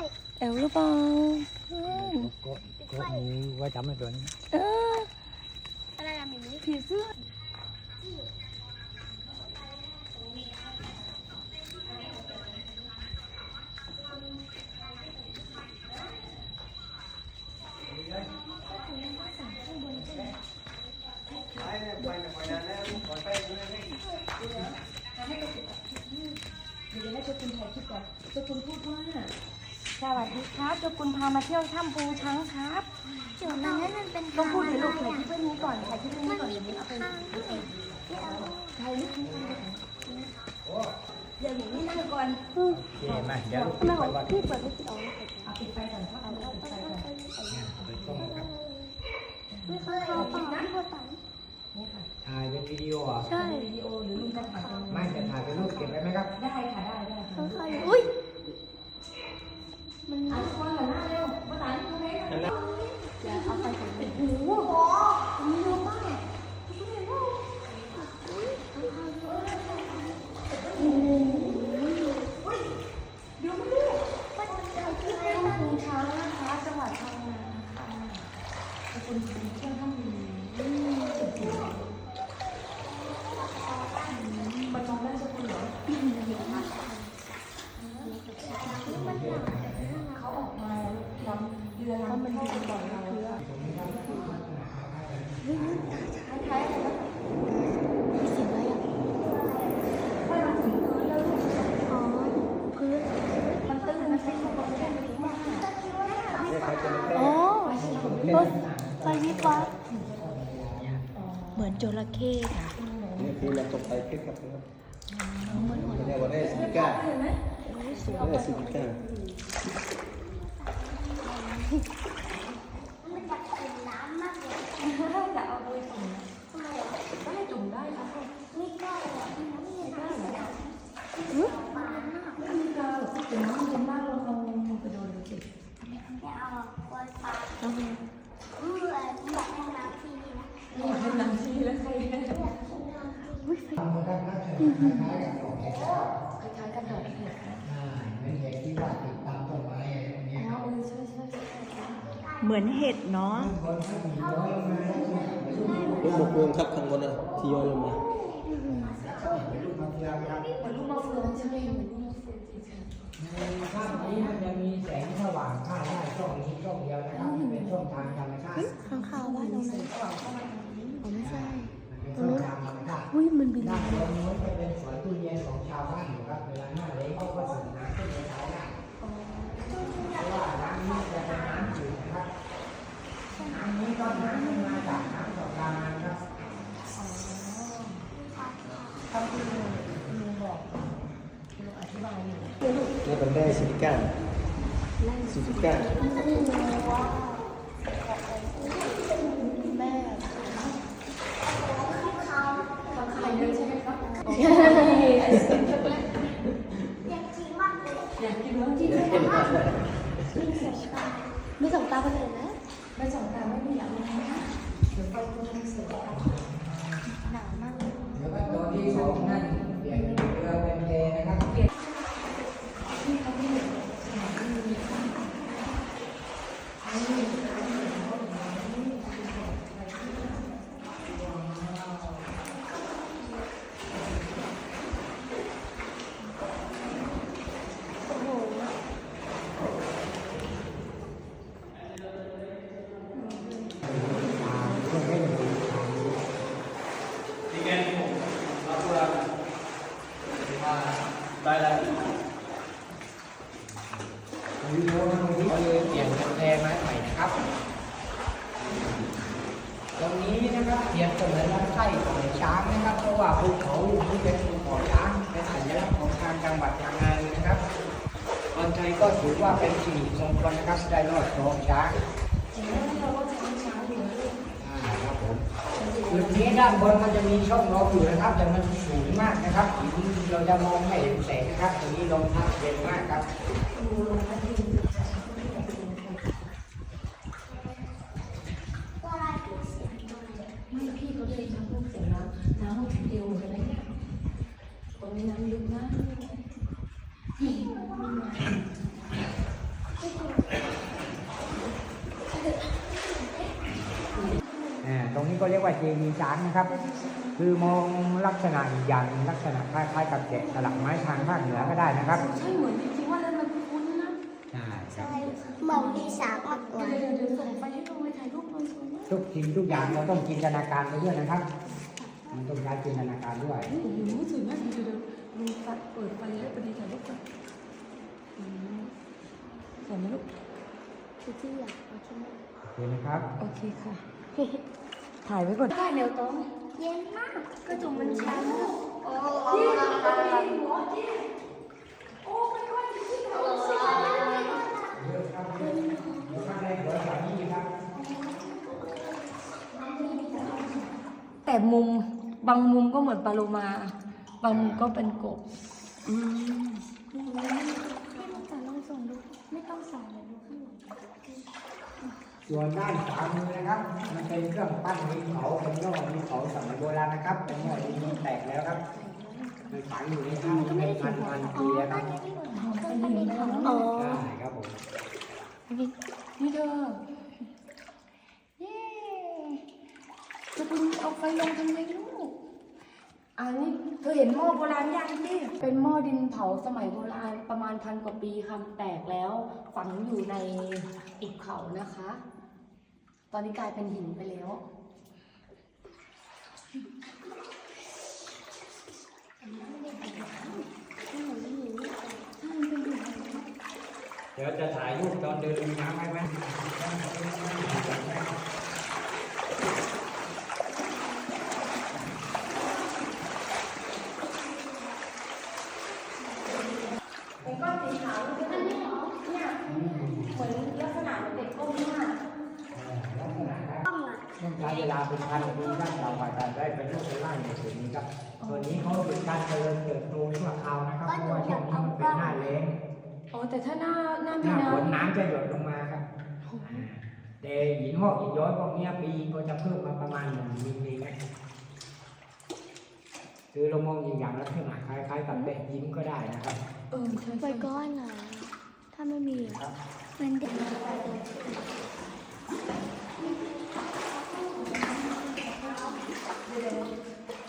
ยแอลหรือเปล่าอืมก็ก็มีไว่าจำไม่ตัวนี้เอออะไรอะมิมี่ผีเสื้อเดี๋ยวให้เจ้าคุณถ่ายคลิปก่อนเจ้าคุณพูดว่า สวัสดีครับเจ้าคุณพามาเที่ยวถ้ำปูช้างครับจุดนั้นนั่นมันเป็นต้องพูดให้ลูกทาถ่ายงคลิปไว้นี้ก่อนถ่ายคลิปไว้มันี้นก่อนมีเดี๋ยวนี้เอาไปทางที่ที่เอาถ่ายรูปนี้ก่อนเดี๋ยวหนูนี่นั่งก่อนโอเคมาเดี๋ยวทำไมไปของวัดพี่เปิดไม่ติดเอาเอาปิดไฟก่อนครับเอาปิดไฟก่อนไปกล้องครับไม่เคยเอาเปล่าไม่เคยตันนี่ค่ะถ่ายเป็นวิดีโออะใช่วิดีโอหรือลุงจะถ่ายเป็นไม่จะถ่ายเป็นรูปเก็บไว้ไหมครับ ได้ค่ะได้ได้เคค่ะยอุ้ย มัน อะทุกคนหันหน้าเร็วภาษาอังกฤษไหม นั่นแหละ เอาไปถึงโอ้โหมีเยอะมากมันจะคิดได้ ถ้ำปูช้างนะคะจังหวัดพังงาค่ะเจ้าคุณเป็นเที่ยวถ้ำปูมันมองได้เจ้าคุณเหรอ เขาออกมาลำเรือลำมันยืนก่อนเราคล้ายๆอะไรนะ มีเสียงอะไรอะ ถ้ามันถึงพื้นแล้ว อ๋อพื้น มันตื้นมันใช้ความไม่ได้ลึกมาก เนี่ยใครจะไป อ๋อ เล่น รถ ไฟวิบวับเหมือนจระเข้ค่ะนี่คือเราตกไปคลิปครับนะครับเนี่ยวันนี้สิบเก้าวันนี้สิบเก้าจะเอาไปจุ่มก็ให้จุ่มได้นะไม่กล้าเลยน้ำเย็นได้เหรอไม่มีกาวหรอกแต่น้ำเย็นมากลองลองไปโดนดูสิไม่เอากลัวปลาต้องเรียนเอออยากให้น้ำที่นี่นะ นี่เป็นน้ำซีแล้วใครคล้ายๆกันดอกเห็ดค่ะ อ่าเป็นเด็กที่ว่าติดตามต้นไม้อะไรพวกนี้อ๋อเออใช่ใช่ใช่ใช่เหมือนเห็ดเนาะคนถ้ามีย้อยมาแล้วเนี่ยลูกมะพร้าวครับข้างบนน่ะที่ย้อยลงมาเป็นลูกมะพร้าวครับเหมือนลูกมะเฟืองใช่ไหมเหมือนลูกมะเฟืองจริงในถ้ำนี้มันจะมีแสงสว่างเข้าได้ช่องนี้ช่องเดียวนะครับเป็นช่องทางธรรมชาติข้างข่าวว่าตรงนั้นๆระหว่างเข้ามาทางนี้อ๋อไม่ใช่มันเป็นช่องทางธรรมชาติ อุ้ยมันบินด้ามานบนนู้นจะเป็นสวนทุเรียนของชาวบ้านอยู่ครับเวลาหน้าเล้งเขาก็สูบน้ำขึ้นไปใช้ได้เพราะว่าน้ำนี้จะเป็นน้ำจืดนะครับน้ำนี้ก็น้ำที่มาจากน้ำตกลามันครับ ทำที่ลุงลุงบอกลุงอธิบายอยู่นี่เป็นได้สิบเก้าสิบเก้าแม่ทำขายเยอะใช่ไหมครับอยากกินมากเลยอยากกินเมื่อกี้มีสองตาไปเลยนะไม่สองตาไม่มีอยากกินนะเดี๋ยวไปคุณลุงเสร็จแล้ว หนาวมากเลย เดี๋ยวก็ตัวที่สองนั่นเปลี่ยนเป็นเรือเป็นเพนะครับ ที่เขาไม่เห็นสนามบินมีข้างนี่ โอ้โห วิดีโอตรงนี้ก็เลยเปลี่ยนเป็นแพไม้ใหม่นะครับ ตรงนี้นะครับเปรียบเสมือนลำไส้ของช้างนะครับ เพราะว่าภูเขาลูกนี้เป็นภูเขาช้างเป็นสัญลักษณ์ของทางจังหวัดพังงาเลยนะครับ ชัยก็ถือว่าเป็นสิริมงคลนะครับได้รอดครองช้างจริงๆแล้วเราก็จะมีช้างอยู่นะลูกอ่าครับผมจุดนี้ด้านบนมันจะมีช่องลมอยู่นะครับ แต่มันสูงมากนะครับเราจะมองไม่เห็นแสงนะครับตรงนี้ลมพัดเย็นมากครับ ดูลงมาที่จะช้างที่ไหนดูค่ะไม่พี่เขาเลยทำพวกเสียงน้ำน้ำมันถึงเดียวเหมือนกันนะเนี่ยตรงนี้น้ำลึกนะ นี้ก็เรียกว่าเจดีย์ช้าง นะครับ คือมองลักษณะอีกอย่างหนึ่งลักษณะคล้ายๆกับแกะสลักไม้ทางภาคเหนือก็ได้นะครับใช่เหมือนจริงๆว่าแล้วมันคุ้นๆนะใช่ครับใช่เหมือนปีศาจมากกว่าเดี๋ยวเดี๋ยวเดี๋ยวส่งไปให้ดูไปถ่ายรูปเลยสวยมากทุกสิ่งทุกอย่างเราต้องจินตนาการไปด้วยนะครับ มันต้องใช้จินตนาการด้วยโอ้โหสวยมากเดี๋ยวเดี๋ยวลุงปัดเปิดไฟให้พอดีถ่ายรูปกันอืมสวยไหมลูกคือที่อยากเอาใช่ไหมโอเคนะครับ โอเคค่ะ ถ่ายไว้ก่อน ได้เร็วต้องเย็นมาก กระจุมันช้าโอ้ที่จะไปหัวที่โอ้ไม่ค่อยที่เราแต่มุมบางมุมก็เหมือนปลาโลมา บางมุมก็เป็นกบ อืม พี่ลูกจ๋าลองส่งดู ไม่ต้องส่องเลยดูข้างหลัง ส่วนด้านขวามือนะครับ มันเป็นเครื่องปั้นดินเผาเป็นหม้อดินเผาสมัยโบราณนะครับ เป็นหม้อดินที่แตกแล้วครับมันฝังอยู่ในถ้ำเป็นพันพันๆปีแล้วครับอ๋อใช่ครับผมนี่เธอเย้จะคุณเอาไฟลงทำไมลูกอันนี้เธอเห็นหม้อโบราณยังดิเป็นหม้อดินเผาสมัยโบราณประมาณพันกว่าปีค่ะแตกแล้ว ฝังอยู่ในอุเขานะคะต อนนี้กลายเป็นหินไปแล้ว เดี๋ยวจะถ่ายรูปตอนเดินน้ำให้ไหม เป็นก้อนสีขาวนี่อันนี้เหรอเนี่ยเหมือนลักษณะเหมือนเด็กก้มหน้า ต้องใช้เวลาเป็นพันปีครับเรากว่าจะได้เป็นรูปเป็นร่างในส่วนนี้ครับส่วนนี้เขาเป็น การเจริญเติบโตชั่วคราวนะครับเพราะว่าช่วงนี้มันเป็นหน้าแล้งอ๋อแต่ถ้าหน้าหน้าหมีน้าน้ฝนน้ำจะหยดลงมาครับอ่าแต่หินหอกหินย้อยพวกเนี้ยปีก็จะเพิ่มมาประมาณหนึ่งมิลลิเมตรคือเรามองอีกอย่างลักษณะคล้ายๆกับแบะยิ้มก็ได้นะครับำเออใช่ไปใช่ก้อนเหรอถ้าไม่มีอะมันเด็ก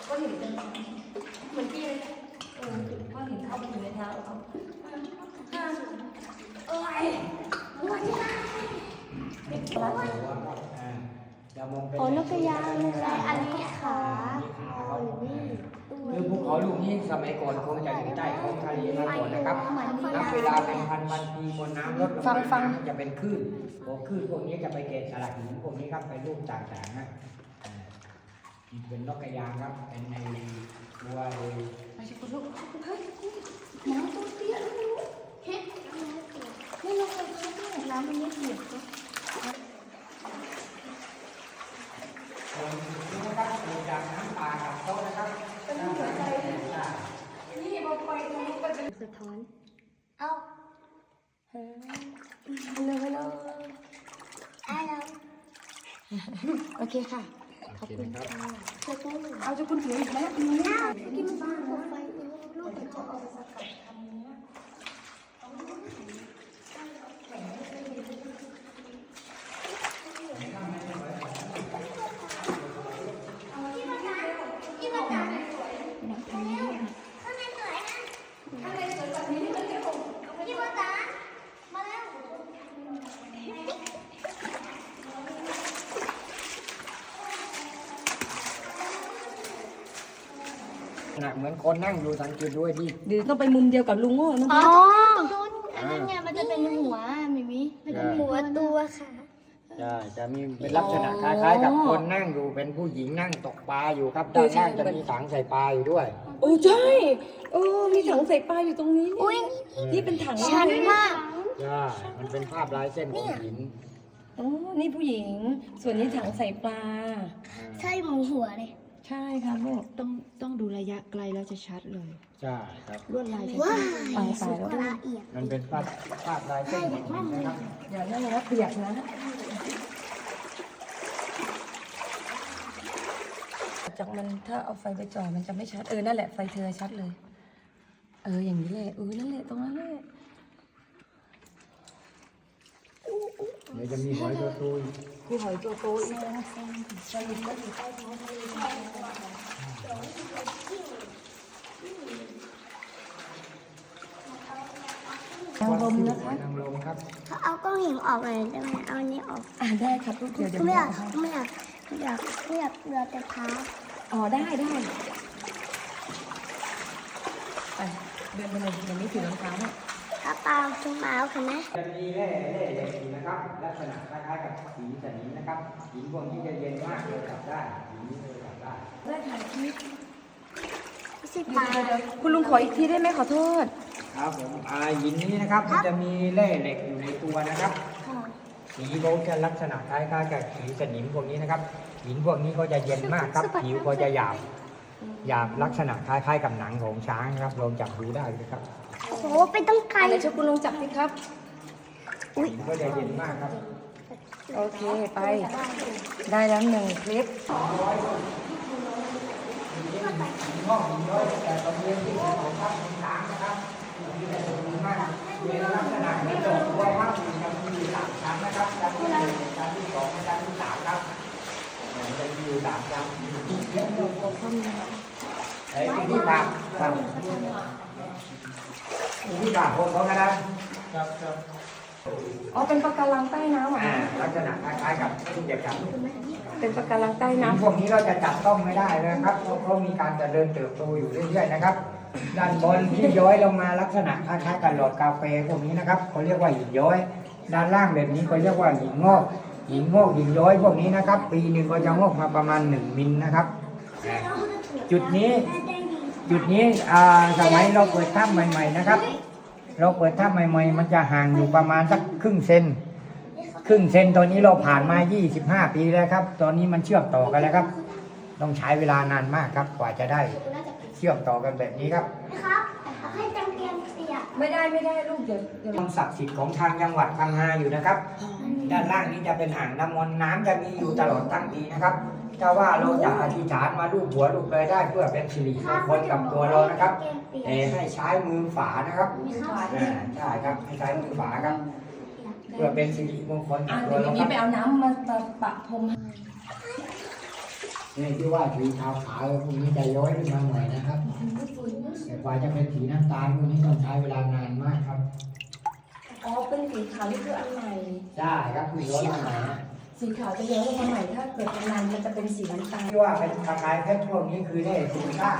ก็เห็นเป็น เหมือนที่เลยเออก็เห็นเข้าไปอยู่ในเท้าเขาห้าเอ้ยวันนี้ไม่กลัวอ่าจะมองเป็นโอ้นกกระยางอะไรอันนี้ขาอ๋ออยู่นี่ตัวคือภูเขาลูกนี้สมัยก่อนคงจะอยู่ใต้ท้องทะเลมาก่อนนะครับนับเวลาเป็นพันพันปีมวลน้ำลดลงมาน้ำจะเป็นคลื่นโอ้คลื่นพวกนี้จะไปเกตสลักหินพวกนี้ครับไปรูปต่างๆนะเป็นนกกระยางครับเป็นใน วไอ้ไปชิคุณลูกเฮ้ยน้ำตัวเตี้ยลูกเฮ็ดไม่ลงเลยครับเนี่ยน้ำมันไม่เปียกก็ส่วนนี้นะครับเกิดจากน้ำป่ากับโต๊ะนะครับนหัวใจนี่พอไปตรงนู้นก็จะสะท้อน เอาเฮ้ยเลยเลยเอาแล้วโอเคค่ะ ขอบคุณครับจะเอาจะคุณถืออีกไหมกินบ้างไฟลูกมันจะออก หนักเห มือนคนนั่งอยู่สังเกตด้วยดิเดี๋ยวต้องไปมุมเดียวกับลุงโง่นะอ๋ออันนั้นไงมันจะเป็นหัวมิมิมันจะมีหัวตัวค่ะใช่จะมีเป็นลักษณะคล้ายๆ กับคนนั่งอยู่เป็นผู้หญิงนั่งตกปลาอยู่ครับด้านล่างจะมีถังใส่ปลาอยู่ด้วย โอ้ใช่เออมีถังใส่ปลาอยู่ตรงนี้อุ้ยนี่เป็นถังชันมากใช่มันเป็นภาพลายเส้นของหินอ๋อนี่ผู้หญิง ส่วนนี้ถังใส่ปลา ใช่หมูหัวเลย ใช่ค่ะลูกต้องต้องดูระยะไกลแล้วจะชัดเลย ใช่ครับ ลวดลายจะว้าตายยตายแล้วละเอียดมันเป็นภาพภาพลายเส้นของหินนะครับอย่านั่นเลยนะเปียกนะจากมันถ้าเอาไฟไปจ่อมันจะไม่ชัด เออ นั่นแหละไฟเธอชัดเลย เออ อย่างนี้แหละเออนั่นแหละตรงนั้นแหละเดี๋ยวจะมีหอยตัวโตอีก มีหอยตัวโตอีกนะสลิดก็อยู่ใต้ท้องทะเลนางรมนะคะนางรมครับเขาเอากล้องหิมออกเลยได้ไหมเอาอันนี้ออกอ่าได้ครับลูกเดี๋ยวเดี๋ยวไม่เดี๋อยยาวกให้ไม่อยากไม่อยากไม่อยากเรือแต่เท้าอ๋อได้ได้ไปเดินไปเลยเดี๋ยวนี้ถือรองเท้าเนี่ย กระเป๋าถุงเท้าเห็นไหมจะมีแร่แร่เหล็กอยู่นะครับ ลักษณะคล้ายๆกับสีสนิมนะครับหินพวกนี้จะเย็นมากเลยจับได้หินนี้เลยจับได้ได้ถ่ายคลิปไม่ใช่เดี๋ปลายวเดี๋ยวคุณลุงขออีกทีได้ไหมขอโทษ ครับผมอ่าหินนี้นะครับมันจะมีแร่เหล็กอยู่ในตัวนะครับค่ะสีเขาจะลักษณะคล้ายๆกับสีสนิมพวกนี้นะครับหินพวกนี้ก็จะเย็นมากครับผิวก็จะหยาบหยาบลักษณะคล้ายๆกับหนังของช้างนะครับลองจับดูได้เลยครับ โอ้โหไปต้องไกลอะไรช่วยคุณลุงจับสิครับหินก็จะเย็นมากครับ โอเคไป ได้แล้วหนึ่งคลิปห้องหินย้อยแต่ตรงนี้ที่ของภาพของช้างนะครับมีแต่ตรงนี้มากเป็นลักษณะเหมือนดอกบัวภาพหินจะมีอยู่สามชั้นนะครับชั้นที่หนึ่งชั้นที่สองและชั้นที่สามครับมันจะมีอยู่สามชั้นไอ้ที่ที่ปากครับ ที่ปากคนเขานะครับครับครับอ๋อเป็นปะการังใต้น้ำเหรออ่าคะลักษณะคล้ายๆกับที่จะจับเป็นปะการังใต้หินน้ำพวกนี้เราจะจับต้องไม่ได้เลยนะครับเพราะเขามีการเจริญเติบโตอยู่เรื่อยๆนะครับ ด้านบนที่ย้อยลงมาลักษณะคล้ายๆกับหลอดกาแฟพวกนี้นะครับเขาเรียกว่าหินย้อย ด้านล่างแบบนี้เขาเรียกว่าหินงอก หินงอกหินย้อยพวกนี้นะครับ ปีหนึ่งก็จะงอกมาประมาณ 1มิลนะครับอ่าจุดนี้ จุดนี้อ่าสมัยเราเปิดถ้ำใหม่ ๆ นะครับ เราเปิดถ้ำใหม่ๆมันจะห่างอยู่ประมาณสักครึ่งเซนครึ่งเซนตอนนี้เราผ่านมา 25 ปีแล้วครับ ตอนนี้มันเชื่อมต่อกันแล้วครับ ต้องใช้เวลานานมากครับ กว่าจะได้เชื่อมต่อกันแบบนี้ครับนะครับให้จังเกียมเสียไม่ได้ไม่ได้ลูกเดี๋ยวเดี๋ยวความศักดิ์สิทธิ์ของทางจังหวัดพังงาอยู่นะครับ ด้านล่างนี้จะเป็นอ่างน้ำมนต์น้ำจะมีอยู่ตลอดทั้งปีนะครับ ถ้าว่าเราจะอธิษฐานมาลูบหัวลูบเลยได้เพื่อเป็นสิริมงคลกับตัวเรานะครับแต่ให้ใช้มือฝานะครับอ่าใช่ครับให้ใช้มือฝาครับ เพื่อเป็นสิริมงคลกัอะบตัเดี๋ยววเรานี้ครับไปเอาน้ำมาปะปะพรมให้นี่ที่ว่าสีขาวขาวๆพวกนี้จะย้อยขึ้นมาหน่อยนะครับแต่กว่าจะเป็นสีน้ำตาลพวกนี้ต้องใช้เวลานานมากครับอ๋อเป็นสีขาวนี่คืออันใหม่ใช่ครับคือย้อยมาใหม่นะ สีขาวจะย้อนลงมาใหม่ถ้าเกิดเป็นนานมันจะเป็นสีน้ำตาลที่ว่าเป็นประกายเพชรพวกนี้คือแร่ซิลิก้า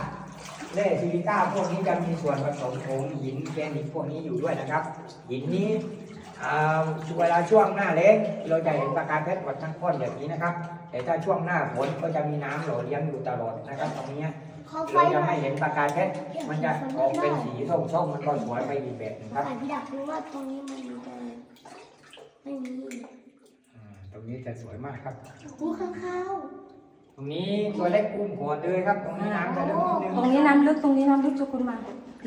แร่ซิลิก้าพวกนี้จะมีส่วนผสมของหินแกรนิตพวกนี้อยู่ด้วยนะครับ หินนี้อ่าเวลาช่วงหน้าแล้งเราจะเห็นประกายเพชรหมดทั้งก้อนแบบนี้นะครับ แต่ถ้าช่วงหน้าฝนก็จะมีน้ำหล่อเลี้ยงอยู่ตลอดนะครับ ตรงเนี้ยขอไฟเราหจะน่อไม่ยเห็นประกายเพชรมันจะออกเป็นสีส้มๆมันก็สวยไปอีกแบบหนึงครับแต่พี่อยากรู้ว่าตรงนี้มันมีอะไรไม่มีอ่าต รงนี้จะสวยมากครับหูข้างข้าวตรงนี้ตัวเล็กอุ้มหัวเลยครับ ตรงนี้น้ำจะลึกนิดนึงตรงนี้น้ำลึกตรงนี้น้ำลึกจุคุณมา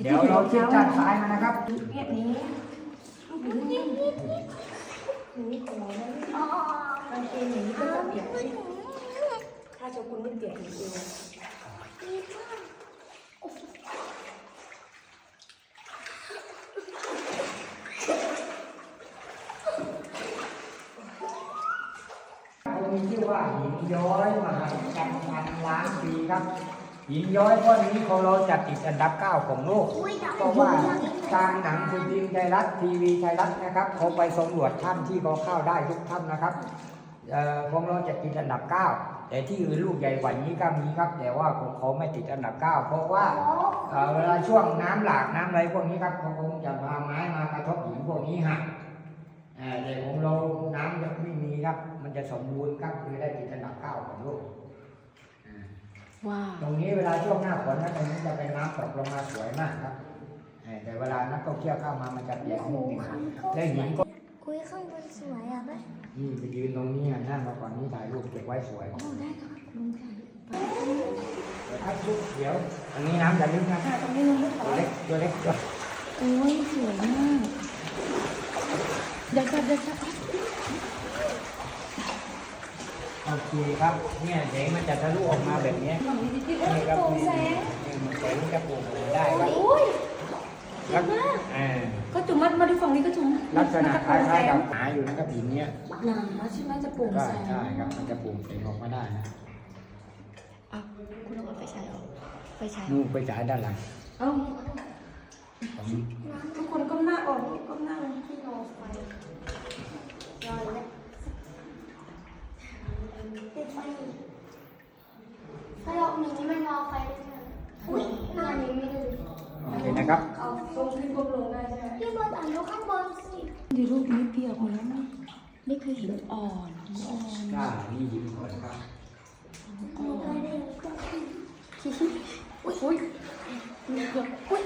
เดี๋ยวเราชิดด้านซ้ายมานะครับเปียกนี้ลูกอยู่นี่ถึงนี่ของเรานะอ๋อกางเกงอย่างนี้ก็จะเปียกถ้าเจ้าคุณไม่เปียกอย่างเดียวตรงนี้ชื่อ ว่าหินย้อยมหาจักรพันล้านปีครับ หินย้อยก้อนนี้ของเราจัดติดอันดับเก้าของโลก เพราะว่าทางหนังสือพิมพ์ไทยรัฐทีวีไทยรัฐนะครับเขาไปสำรวจถ้ำที่เขาเข้าได้ทุกถ้ำนะครับเอ่อของเราจะติดอันดับเก้าแต่ที่อื่นลูกใหญ่กว่านี้ก็มีครับ แต่ว่าของเขาไม่ติดอันดับเก้าเพราะว่าเวลาช่วงน้ำหลากน้ำอะไรพวกนี้ครับเขาคงจะพาไม้มากระทบหินพวกนี้หักเอ่อแต่ของเราน้ำยังไม่ ครับ มันจะสมบูรณ์ครับคือได้ติดอันดับเก้าของโลกว้าวตรงนี้เวลาช่วงหน้าฝนนะตรงนี้จะเป็นน้ำตกลงมาสวยมากครับเอ่อแต่เวลานักท่องเที่ยวเข้ามามันจะเปียกนิดนึงแล้วหินก็คุยข้างบนสวยอะไหมนี่ไปยืนตรงนี้อะนั่งมาก่อนนี่ถ่ายรูปเก็บไว้สวยโอ้ได้ค่ะคุณลุงค่ะเดี๋ยวครับลูกเดี๋ยวอันนี้น้ำจะลึกนะค่ะตรงนี้น้ำลึกตัวเล็กตัวเล็กตัวโอ้ยสวยมากเดี๋ยวจับเดี๋ยวจับ โอเคครับ เนี่ยแสงมันจะทะลุออกมาแบบเนี้ยฝั่งนี้ที่นี่ครับโปร่งนี่แสงนี่มันแสงมันจะโปร่งได้ครับอุ้ยลักอ่าก็จุ่มมัดมาที่ฝั่งนี้ก็จุ่มลักษณะมันจคโปร่งแสล้ายๆงกับหาอยู่นะครับหินเนี้ยหนาใช่ไหมจะโปร่งก็แสงใช่ครับมันจะปรุงเสียงออกมาได้นะอะคุณเอาไปใช้เหรอไปใช้นู่นไปฉายด้านหลังเอ้าของทุกคนก้มหน้าออกก้มหน้าลงที่รอไฟรอเลยติดไฟ ถ้าเรามีนี่มันรอไฟได้ไหมอุ้ยหน้านี้ไม่ได้โอเคนะครับ เอาตรงขึ้นก้มลงได้ใช่ไหมพี่บอลอ่านดูข้างบนสิดีรูปนี้เปียกหมดแล้วนะนี่คือหินอ่อนหินอ่อนใช่นี่หินก่อนครับไม่เคยได้ยินก็อุ้ยอุ้ยมีเกือบอุ้ย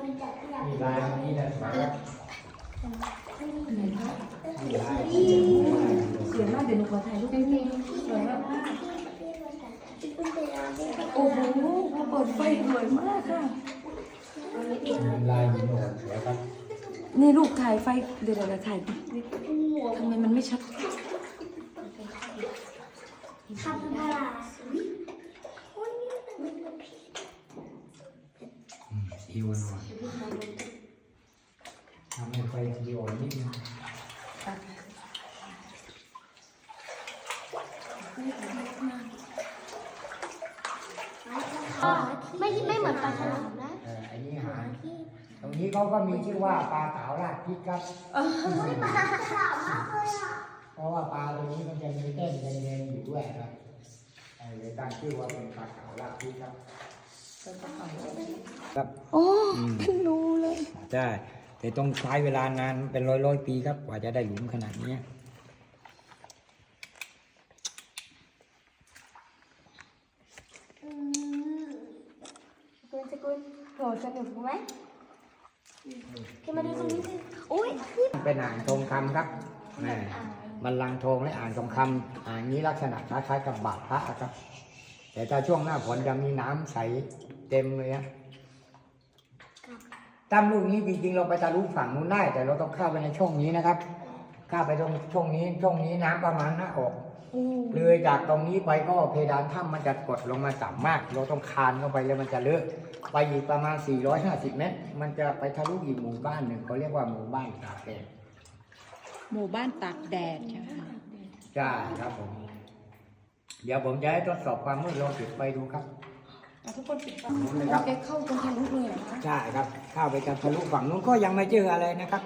มันจะขยับมีลายนี้นะสวยครับไหนคะมีลาย สวยมากเดี๋ยวหนูขอถ่ายรูปนิดนึงสวยมากพี่บอลพี่บอลเป็นอะไรโอ้โหพอเปิดไฟสวยมากค่ะ ลายหินอ่อนสวยครับนี่ลูกถ่ายไฟเดี๋ยวเดี๋ยวเดี๋ยวถ่ายดิทำไมมันไม่ชัด ทำอะไรอุ้ย อืมสีอ่อนๆทำให้ไฟสีอ่อนนิดนึง ไม่ไม่เหมือนปลาฉลามนะ เอออันนี้หางตรงนี้เขาก็มีชื่อว่าปลาขาวราด พริกครับอุ้ยปลาฉลามมากเลยอะเพราะว่าปลาตัวนี้มันจะมีเต้นแดงๆอยู่ด้วยครับเออเลยตั้งชื่อว่าเป็นปลาขาวราดพริกครับครับโอ้เพิ่งรู้เลยใช่แต่ต้องใช้เวลานานเป็นร้อยร้อยๆปีครับ กว่าจะได้หลุมขนาดนี้คุณสกุลโหสนุกไหม จะมาดูตรงนี้สิอุ้ยนี่เป็นอ่างทองคำครับแหม่มันลังทองและอ่างทองคำอ่างนี้ลักษณะคล้ายๆกับบาทพระครับ แต่ถ้าช่วงหน้าฝนจะมีน้ำใสเต็มเลยนะตามลูกนี้จริงๆเราไปทะลุฝั่งนู้นได้ แต่เราต้องเข้าไปในช่องนี้นะครับเข้าไปตรงช่องนี้ช่องนี้น้ำประมาณหน้าอก เลยจากตรงนี้ไปก็เพดานถ้ำมันจะกดลงมาต่ำมาก เราต้องคานเข้าไปแล้วมันจะเลอะไปอีกประมาณ 450 เมตร มันจะไปทะลุอีกหมู่บ้านหนึ่งเขาเรียกว่าหมู่บ้านตากแดดหมู่บ้านตากแดดใช่ไหมคะใช่ครับผม เดี๋ยวผมจะให้ทดสอบความมืดลองปิดไปดูครับอะทุกคนปิดไฟนู้นเลยครับแกเข้าตรงทะลุเลยเหรอคะใช่ครับ เข้าไปจะทะลุฝั่งนู้นก็ยังไม่เจออะไรนะครับ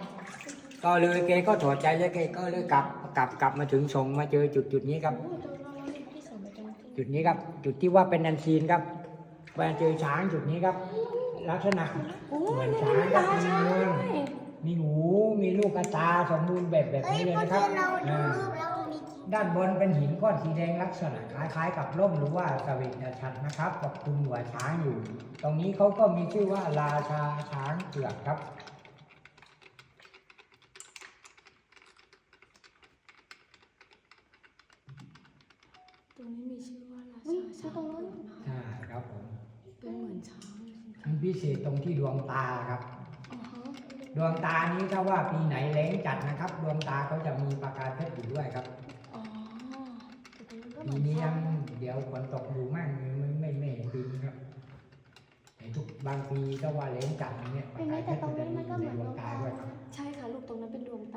ก็เลยแกก็ถอดใจแล้วแกก็เลยกลับกลับกลับมาถึงส่งมาเจอจุดจุดนี้ครับ จุดนี้ครับ จุดที่ว่าเป็นนันซีนครับไปเจอช้างจุดนี้ครับ ลักษณะเหมือนช้างครับมีงวงมีหูมีลูกกระตาสมบูรณ์แบบแบบเอ้ยนี้เลยพอนะคเจรับอเราดูอ่ารูปแล้วมีด้านบนเป็นหินก้อนสีแดงลักษณะคล้ายๆ กับร่มหรือว่าสวิตชัดนะครับกับคลุมหัวช้างอยู่ ตรงนี้เขาก็มีชื่อว่าราชาช้างเผือกครับ รงนี้มีชื่อว่าราอุ้ยชาตรงนู้นใช่ครับผมเป็นเหมือนช้างเลยมันพิเศษตรงที่ดวงตาครับอ๋อฮะดวงตานี้ถ้าว่าปีไหนแล้งจัดนะครับ ดวงตาเขาจะมีประกายเพชรอยู่ด้วยครับอ๋อแต่ตรงนู้นก็เหปีมือนนี้ยัช้างงเดี๋ยวฝนตกดูมากเลยไม่ไม่ไม่เห็นปีนี้ครับแต่ทุกบางปีถ้าว่าแล้งจัดอย่างเนี้ยประเป็นไหมกายเพแต่ชรตรมังนจะนี้มีมันก็อยู่เหในมือนดวง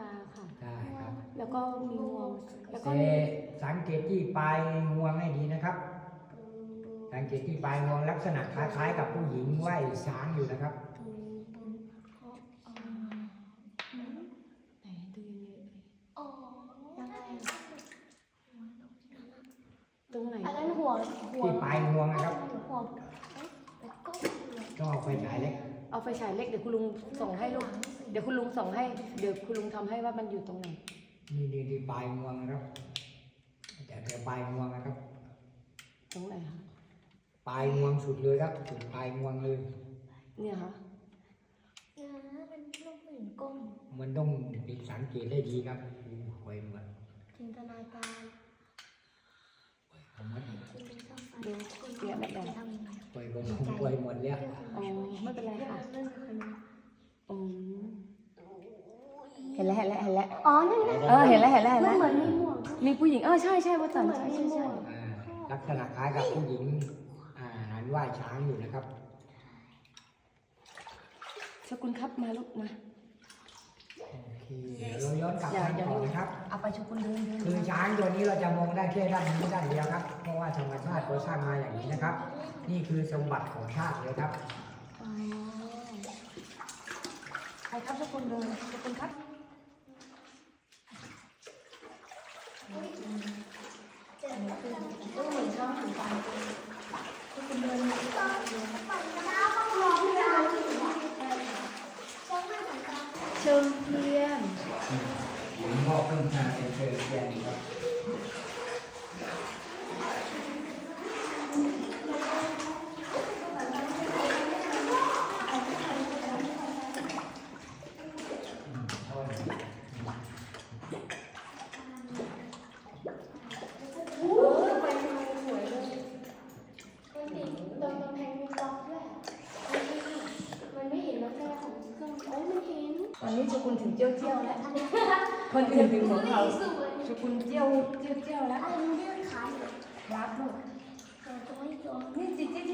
าค่ะใช่ครับแล้วก็มีงวง แล้วก็แต่สังเกตที่ปลายงวงให้ดีนะครับ สังเกตที่ปลายงวงลักษณะคล้ายๆกับผู้หญิงไหว้ช้างอยู่นะครับ ไหนดูเยอะอ๋อยังไงๆตรงไหนอันนั้นหัวหัวที่ปลายงวงนะครับ หัวแล้วก็ต้องเอาไฟฉายเล็ก เอาไฟฉายเล็กเดี๋ยวคุณลุงส่งให้ลูก เดี๋ยวคุณลุงส่งให้ เดี๋ยวคุณลุงทำให้ว่ามันอยู่ตรงไหน นี่นี่ที่ปลายงวงนะครับแต่แต่ปลายงวงนะครับ ตรงไหนคะ ปลายงวงสุดเลยครับสุดปลายงวงเลย เนี่ยค่ะอ่าเป็นรูปผู้หญิงก้มมันต้องสังเกตได้ดีครับหวยหมดจินตนาการผมว่า จินตนาการดูเนี่ยแบบไหนทำยังไง หวยผมหวยหมดแล้วอ๋อไม่เป็นไรค่ะเรื่องคนนี้อืมเห็นแล้วเห็นแล้วเห็นแล้วอ๋อนั่นไงเออเห็นแล้วเห็นแล้วเห็นมัแล้นวเหมือนมีหมวกมีผู้หญิงเออใช่ใช่ว่าตันใช่ใช่ใช่อ่าลักษณะคล้ายกับผู้หญิงอ่าหันไหว้ช้างอยู่นะครับ สกุลครับมาลูกมา โอเคเดี๋ยวเราย้อนกลับอย่าไปอย่าก่อนนะครับ เอาไปสกุลเดินเดินคือช้างตัวนี้เราจะมองได้แค่ด้านนี้ด้านเดียวครับ เพราะว่าธรรมชาติเขาสร้างมาอย่างนี้นะครับ นี่คือสมบัติของชาติเลยครับอ๋อไปครับสกุลเดินสกุลครับก็เหมือนช่องถึงการเชิงเทียน พ่อเพิ่งมาเป็นเชิญเทียนครับ 你姐姐